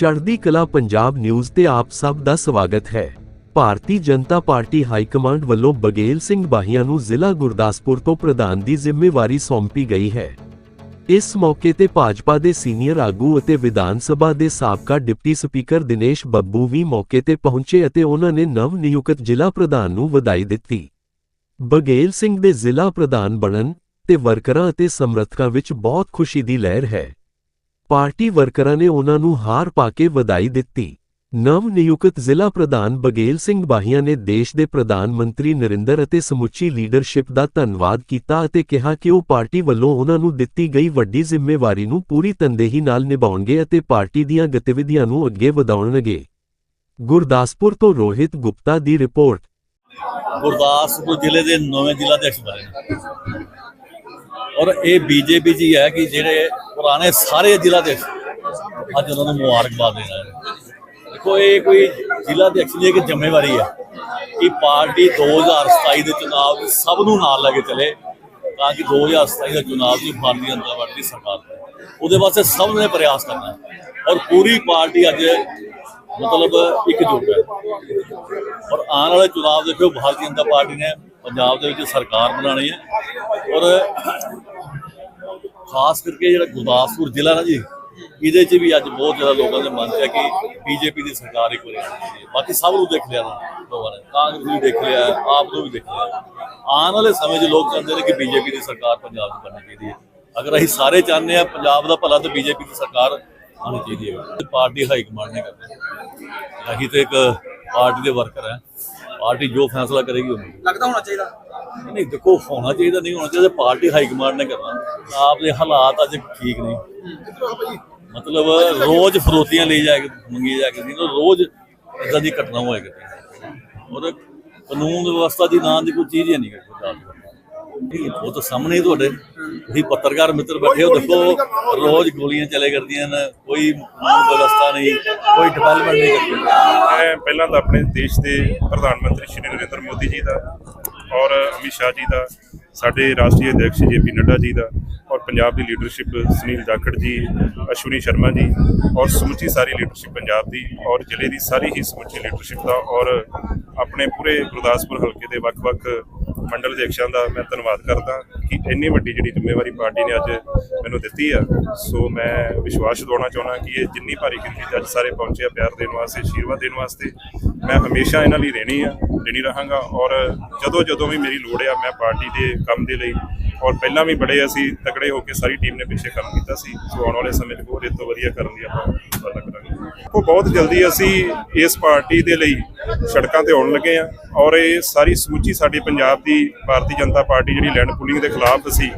ਚੜ੍ਹਦੀ ਕਲਾ ਪੰਜਾਬ ਨਿਊਜ਼ ਤੇ ਆਪ ਸਭ ਦਾ ਸਵਾਗਤ ਹੈ। Bharatiya Janata Party high command ਵੱਲੋਂ ਬਗੇਲ ਸਿੰਘ ਬਾਹੀਆਂ ਨੂੰ ਜ਼ਿਲ੍ਹਾ ਗੁਰਦਾਸਪੁਰ ਤੋਂ ਪ੍ਰਧਾਨ ਦੀ ਜ਼ਿੰਮੇਵਾਰੀ ਸੌਂਪੀ ਗਈ ਹੈ। ਇਸ ਮੌਕੇ ਤੇ ਭਾਜਪਾ ਦੇ ਸੀਨੀਅਰ ਆਗੂ ਅਤੇ ਵਿਧਾਨ ਸਭਾ ਦੇ ਸਾਬਕਾ ਡਿਪਟੀ ਸਪੀਕਰ ਦਿਨੇਸ਼ ਬੱਬੂ ਵੀ ਮੌਕੇ ਤੇ ਪਹੁੰਚੇ ਅਤੇ ਉਹਨਾਂ ਨੇ ਨਵ ਨਿਯੁਕਤ ਜ਼ਿਲ੍ਹਾ ਪ੍ਰਧਾਨ ਨੂੰ ਵਧਾਈ ਦਿੱਤੀ। ਬਗੇਲ ਸਿੰਘ ਦੇ ਜ਼ਿਲ੍ਹਾ ਪ੍ਰਧਾਨ ਬਣਨ ਤੇ ਵਰਕਰਾਂ ਅਤੇ ਸਮਰਥਕਾਂ ਵਿੱਚ ਬਹੁਤ ਖੁਸ਼ੀ ਦੀ ਲਹਿਰ ਹੈ। ਪਾਰਟੀ ਵਰਕਰਾਂ ਨੇ ਉਹਨਾਂ ਨੂੰ ਹਾਰ ਪਾ ਕੇ ਵਧਾਈ ਦਿੱਤੀ। ਨਵ ਨਿਯੁਕਤ ਜ਼ਿਲ੍ਹਾ ਪ੍ਰਧਾਨ ਬਗੇਲ ਸਿੰਘ ਬਾਹੀਆਂ ਨੇ ਦੇਸ਼ ਦੇ ਪ੍ਰਧਾਨ ਮੰਤਰੀ ਨਰਿੰਦਰ ਅਤੇ ਸਮੁੱਚੀ ਲੀਡਰਸ਼ਿਪ ਦਾ ਧੰਨਵਾਦ ਕੀਤਾ ਅਤੇ ਕਿਹਾ ਕਿ ਉਹ ਪਾਰਟੀ ਵੱਲੋਂ ਉਹਨਾਂ ਨੂੰ ਦਿੱਤੀ ਗਈ ਵੱਡੀ ਜ਼ਿੰਮੇਵਾਰੀ ਨੂੰ ਪੂਰੀ ਤਨਦੇਹੀ ਨਾਲ ਨਿਭਾਉਣਗੇ ਅਤੇ ਪਾਰਟੀ ਦੀਆਂ ਗਤੀਵਿਧੀਆਂ ਨੂੰ ਅੱਗੇ ਵਧਾਉਣਗੇ। ਗੁਰਦਾਸਪੁਰ ਤੋਂ ਰੋਹਿਤ ਗੁਪਤਾ ਦੀ ਰਿਪੋਰਟ। ਗੁਰਦਾਸਪੁਰ ਜ਼ਿਲ੍ਹੇ ਦੇ ਨਵੇਂ ਜ਼ਿਲ੍ਹਾ ਅਧਿਕਸ਼ ਔਰ ਇਹ ਬੀਜੇਪੀ ਜੀ ਹੈ ਕਿ ਜਿਹੜੇ ਪੁਰਾਣੇ ਸਾਰੇ ਜ਼ਿਲ੍ਹਾ ਦੇ ਅੱਜ ਉਹਨਾਂ ਨੂੰ ਮੁਬਾਰਕਬਾਦ ਦੇ ਹੈ। ਦੇਖੋ, ਇਹ ਕੋਈ ਜ਼ਿਲ੍ਹਾ ਅਧਿਕਸ਼ ਦੀ ਇੱਕ ਜ਼ਿੰਮੇਵਾਰੀ ਹੈ ਕਿ ਪਾਰਟੀ 2027 ਦੇ ਚੁਣਾਵ ਸਭ ਨੂੰ ਨਾਲ ਲੈ ਕੇ ਚਲੇ ਤਾਂ ਕਿ 2027 ਦਾ ਚੁਣਾਵ ਜੀ ਭਾਰਤੀ ਜਨਤਾ ਪਾਰਟੀ ਸਰਕਾਰ ਉਹਦੇ ਵਾਸਤੇ ਸਭ ਨੇ ਪ੍ਰਯਾਸ ਕਰਨਾ ਔਰ ਪੂਰੀ ਪਾਰਟੀ ਅੱਜ ਮਤਲਬ ਇਕਜੁੱਟ ਹੈ। ਔਰ ਆਉਣ ਵਾਲੇ ਚੁਣਾਵ ਦੇਖੋ, ਭਾਰਤੀ ਜਨਤਾ ਪਾਰਟੀ ਨੇ ਪੰਜਾਬ ਦੇ ਵਿੱਚ ਸਰਕਾਰ ਬਣਾਉਣੀ ਹੈ। ਔਰ ਖਾਸ ਕਰਕੇ ਜਿਹੜਾ ਗੁਰਦਾਸਪੁਰ ਜ਼ਿਲ੍ਹਾ ਨਾ ਜੀ, ਇਹਦੇ 'ਚ ਵੀ ਅੱਜ ਬਹੁਤ ਜ਼ਿਆਦਾ ਲੋਕਾਂ ਦੇ ਮਨ 'ਚ ਹੈ ਕਿ ਬੀਜੇਪੀ ਦੀ ਸਰਕਾਰ ਇੱਕ ਵਾਰੀ ਆਉਣੀ ਬਾਕੀ ਸਭ ਨੂੰ ਦੇਖ ਲਿਆ ਨਾ ਲੋਕਾਂ ਨੇ। ਕਾਂਗਰਸ ਨੂੰ ਵੀ ਦੇਖ ਲਿਆ, ਆਪ ਨੂੰ ਵੀ ਦੇਖ ਲਿਆ। ਆਉਣ ਵਾਲੇ ਸਮੇਂ 'ਚ ਲੋਕ ਚਾਹੁੰਦੇ ਨੇ ਕਿ ਬੀਜੇਪੀ ਦੀ ਸਰਕਾਰ ਪੰਜਾਬ 'ਚ ਬਣਨੀ ਚਾਹੀਦੀ ਹੈ। ਅਗਰ ਅਸੀਂ ਸਾਰੇ ਚਾਹੁੰਦੇ ਆ ਪੰਜਾਬ ਦਾ ਭਲਾ, ਤਾਂ ਬੀਜੇਪੀ ਦੀ ਸਰਕਾਰ ਆਉਣੀ ਚਾਹੀਦੀ ਹੈ। ਪਾਰਟੀ ਹਾਈ ਕਮਾਂਡ ਨੇ ਕਰਨੀ ਅਸੀਂ ਤਾਂ ਇੱਕ ਪਾਰਟੀ ਦੇ ਵਰਕਰ ਹੈ। ਪਾਰਟੀ ਜੋ ਫੈਸਲਾ ਕਰੇਗੀ ਉਹ। ਲੱਗਦਾ ਹੋਣਾ ਚਾਹੀਦਾ। ਨਹੀਂ ਦੇਖੋ ਹੋਣਾ ਚਾਹੀਦਾ ਨਹੀਂ ਹੋਣਾ ਚਾਹੀਦਾ ਪਾਰਟੀ ਹਾਈ ਕਮਾਂਡ ਨੇ ਕਰਨਾ। ਆਪ ਦੇ ਹਾਲਾਤ ਅੱਜ ਠੀਕ ਨਹੀਂ। ਮਤਲਬ ਰੋਜ਼ ਫਰੋਤੀਆਂ ਲਈ ਜਾ ਕੇ ਮੰਗੀ ਜਾ ਕੇ ਨਹੀਂ ਰੋਜ਼ ਇਦਾਂ ਦੀ ਘਟਨਾ ਹੋਏ ਕਰਦੀ ਔਰ ਕਾਨੂੰਨ ਵਿਵਸਥਾ ਦੀ ਨਾਂ ਦੀ ਕੋਈ ਚੀਜ਼ ਹੀ ਨਹੀਂ ਹੈ। ਪੰਜਾਬ ਦੇ ਵਿੱਚ। ਉਹ ਤਾਂ ਸਾਹਮਣੇ ਤੁਹਾਡੇ। ਤੁਸੀਂ ਪੱਤਰਕਾਰ ਮਿੱਤਰ ਬੈਠੇ ਹੋ ਦੇਖੋ ਰੋਜ਼ ਗੋਲੀਆਂ ਚੱਲੇ ਕਰਦੀਆਂ ਨੇ ਕੋਈ ਕਾਨੂੰਨ ਵਿਵਸਥਾ ਨਹੀਂ ਕੋਈ ਡਿਵੈਲਪਮੈਂਟ ਨਹੀਂ ਕਰਦੀ। ਮੈਂ ਪਹਿਲਾਂ ਤਾਂ ਆਪਣੇ ਦੇਸ਼ ਦੇ ਪ੍ਰਧਾਨ ਮੰਤਰੀ ਸ਼੍ਰੀ ਨਰਿੰਦਰ ਮੋਦੀ ਜੀ ਦਾ ਔਰ ਅਮਿਤ ਸ਼ਾਹ ਜੀ ਦਾ ਸਾਡੇ ਰਾਸ਼ਟਰੀ ਅਧਿਕਸ਼ ਜੇਪੀ ਨੱਡਾ ਜੀ ਦਾ ਔਰ ਪੰਜਾਬ ਦੀ ਲੀਡਰਸ਼ਿਪ ਸੁਨੀਲ ਜਾਖੜ ਜੀ ਅਸ਼ਵਨੀ ਸ਼ਰਮਾ ਜੀ ਔਰ ਸਮੁੱਚੀ ਸਾਰੀ ਲੀਡਰਸ਼ਿਪ ਪੰਜਾਬ ਦੀ ਔਰ ਜ਼ਿਲ੍ਹੇ ਦੀ ਸਾਰੀ ਹੀ ਸਮੁੱਚੀ ਲੀਡਰਸ਼ਿਪ ਦਾ ਔਰ ਆਪਣੇ ਪੂਰੇ ਗੁਰਦਾਸਪੁਰ ਹਲਕੇ ਦੇ ਵੱਖ-ਵੱਖ ਮੰਡਲ ਅਧਿਕਸ਼ਾਂ ਦਾ ਮੈਂ ਧੰਨਵਾਦ ਕਰਦਾ ਕਿ ਇੰਨੀ ਵੱਡੀ ਜਿਹੜੀ ਜ਼ਿੰਮੇਵਾਰੀ ਪਾਰਟੀ ਨੇ ਅੱਜ ਮੈਨੂੰ ਦਿੱਤੀ ਆ। ਸੋ ਮੈਂ ਵਿਸ਼ਵਾਸ ਦਿਵਾਉਣਾ ਚਾਹੁੰਦਾ ਕਿ ਇਹ ਜਿੰਨੀ ਭਾਰੀ ਗਿਣਤੀ 'ਚ ਅੱਜ ਸਾਰੇ ਪਹੁੰਚੇ ਆ ਪਿਆਰ ਦੇਣ ਵਾਸਤੇ ਆਸ਼ੀਰਵਾਦ ਦੇਣ ਵਾਸਤੇ, ਮੈਂ ਹਮੇਸ਼ਾ ਇਹਨਾਂ ਲਈ ਰਹਿਣੀ ਆ ਦੇਣੀ ਰਹਾਂਗਾ ਔਰ ਜਦੋਂ ਜਦੋਂ ਵੀ ਮੇਰੀ ਲੋੜ ਆ, ਮੈਂ ਪਾਰਟੀ ਦੇ ਕੰਮ ਦੇ ਲਈ ਔਰ ਪਹਿਲਾਂ ਵੀ ਬੜੇ ਅਸੀਂ ਤਕੜੇ ਹੋ ਕੇ ਸਾਰੀ ਟੀਮ ਨੇ ਪਿੱਛੇ ਕੰਮ ਕੀਤਾ ਸੀ। ਸੋ ਆਉਣ ਵਾਲੇ ਸਮੇਂ 'ਚ ਹੋਰ ਇਹ ਤੋਂ ਵਧੀਆ ਕਰਨ ਦੀ ਆਪਾਂ ਪਤਾ ਕਰਾਂਗੇ। ਉਹ ਬਹੁਤ ਜਲਦੀ ਅਸੀਂ ਇਸ ਪਾਰਟੀ ਦੇ ਲਈ ਸੜਕਾਂ ਤੇ ਆਉਣ ਲੱਗੇ ਆ ਔਰ ਇਹ ਸਾਰੀ ਸਮੁੱਚੀ ਸਾਡੀ ਪੰਜਾਬ ਦੀ ਭਾਰਤੀ ਜਨਤਾ ਪਾਰਟੀ ਜਿਹੜੀ ਲੈਂਡ ਪੁਲਿੰਗ ਦੇ ਖਿਲਾਫ ਅਸੀਂ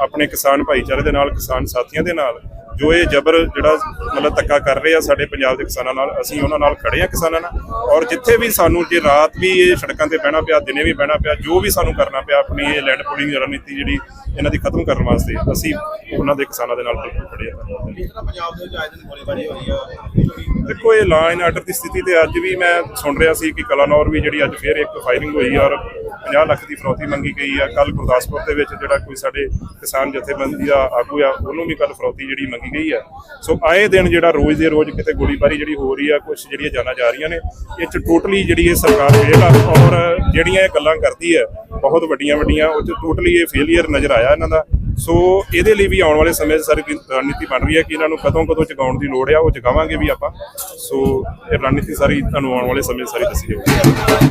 ਆਪਣੇ ਕਿਸਾਨ ਭਾਈਚਾਰੇ ਦੇ ਨਾਲ, ਕਿਸਾਨ ਸਾਥੀਆਂ ਦੇ ਨਾਲ ਜੋ ਇਹ ਜ਼ਬਰ ਜਿਹੜਾ ਮਤਲਬ ਧੱਕਾ ਕਰ ਰਹੇ ਆ ਸਾਡੇ ਪੰਜਾਬ ਦੇ ਕਿਸਾਨਾਂ ਨਾਲ ਅਸੀਂ ਉਹਨਾਂ ਨਾਲ ਖੜੇ ਆ ਕਿਸਾਨਾਂ ਨਾਲ। ਔਰ ਜਿੱਥੇ ਵੀ ਸਾਨੂੰ ਜੇ ਰਾਤ ਵੀ ਇਹ ਸੜਕਾਂ ਤੇ ਬਹਿਣਾ ਪਿਆ ਦਿਨੇ ਵੀ ਬਹਿਣਾ ਪਿਆ ਜੋ ਵੀ ਸਾਨੂੰ ਕਰਨਾ ਪਿਆ ਆਪਣੀ ਇਹ ਲੈਂਡ ਪੁਲਿੰਗ ਰਣਨੀਤੀ ਜਿਹੜੀ ਇਹਨਾਂ ਦੀ ਖਤਮ ਕਰਨ ਵਾਸਤੇ ਅਸੀਂ ਉਹਨਾਂ ਦੇ ਕਿਸਾਨਾਂ ਦੇ ਨਾਲ ਬਿਲਕੁਲ ਖੜੇ ਆ। ਜਿਸ ਤਰ੍ਹਾਂ ਪੰਜਾਬ ਦੇ ਵਿੱਚ ਆਏ ਦਿਨ ਗੋਲੀਬਾਰੀ ਹੋ ਰਹੀ ਆ? ਦੇਖੋ ਇਹ ਲਾ ਐਂਡ ਆਰਡਰ ਦੀ ਸਥਿਤੀ ਤੇ ਅੱਜ ਵੀ ਮੈਂ ਸੁਣ ਰਿਹਾ ਸੀ ਕਿ ਕਲਾਨੌਰ ਵੀ ਜਿਹੜੀ ਅੱਜ ਫੇਰ ਇੱਕ ਫਾਇਰਿੰਗ ਹੋਈ ਔਰ 50 ਲੱਖ ਦੀ ਫਰੌਤੀ ਮੰਗੀ ਗਈ ਆ। ਕੱਲ ਗੁਰਦਾਸਪੁਰ ਦੇ ਵਿੱਚ ਜਿਹੜਾ ਕੋਈ ਸਾਡੇ ਕਿਸਾਨ ਜਥੇਬੰਦੀ ਦਾ ਆਗੂ ਆ, ਉਹਨੂੰ ਵੀ ਕੱਲ ਫਰੌਤੀ ਜਿਹੜੀ ਮੰਗੀ ਗਈ ਆ। ਸੋ ਆਏ ਦਿਨ ਜਿਹੜਾ ਰੋਜ਼ ਦੇ ਰੋਜ਼ ਕਿਤੇ ਗੋਲੀਬਾਰੀ ਜਿਹੜੀ ਹੋ ਰਹੀ ਆ ਕੁਝ ਜਿਹੜੀਆਂ ਜਾਨਾਂ ਜਾ ਰਹੀਆਂ ਨੇ, ਇਹ ਚ ਟੋਟਲੀ ਜਿਹੜੀ ਇਹ ਸਰਕਾਰ ਫੇਲ ਆ ਔਰ ਜਿਹੜੀਆਂ ਇਹ ਗੱਲਾਂ ਕਰਦੀ ਹੈ ਬਹੁਤ ਵੱਡੀਆਂ ਵੱਡੀਆਂ, ਉਹ ਚ ਟੋਟਲੀ ਇਹ ਫੇਲਿਅਰ ਨਜ਼ਰ ਆਇਆ ਇਹਨਾਂ ਦਾ। ਸੋ ਇਹਦੇ ਲਈ ਵੀ ਆਉਣ ਵਾਲੇ ਸਮੇਂ 'ਚ ਸਾਰੀ ਰਣਨੀਤੀ ਬਣ ਰਹੀ ਹੈ ਕਿ ਇਹਨਾਂ ਨੂੰ ਕਦੋਂ ਕਦੋਂ ਜਗਾਉਣ ਦੀ ਲੋੜ ਆ, ਉਹ ਚਗਾਵਾਂਗੇ ਵੀ ਆਪਾਂ। ਸੋ ਇਹ ਰਣਨੀਤੀ ਸਾਰੀ ਤੁਹਾਨੂੰ ਆਉਣ ਵਾਲੇ ਸਮੇਂ 'ਚ ਸਾਰੀ ਦੱਸੀ ਜਾਊਗੀ।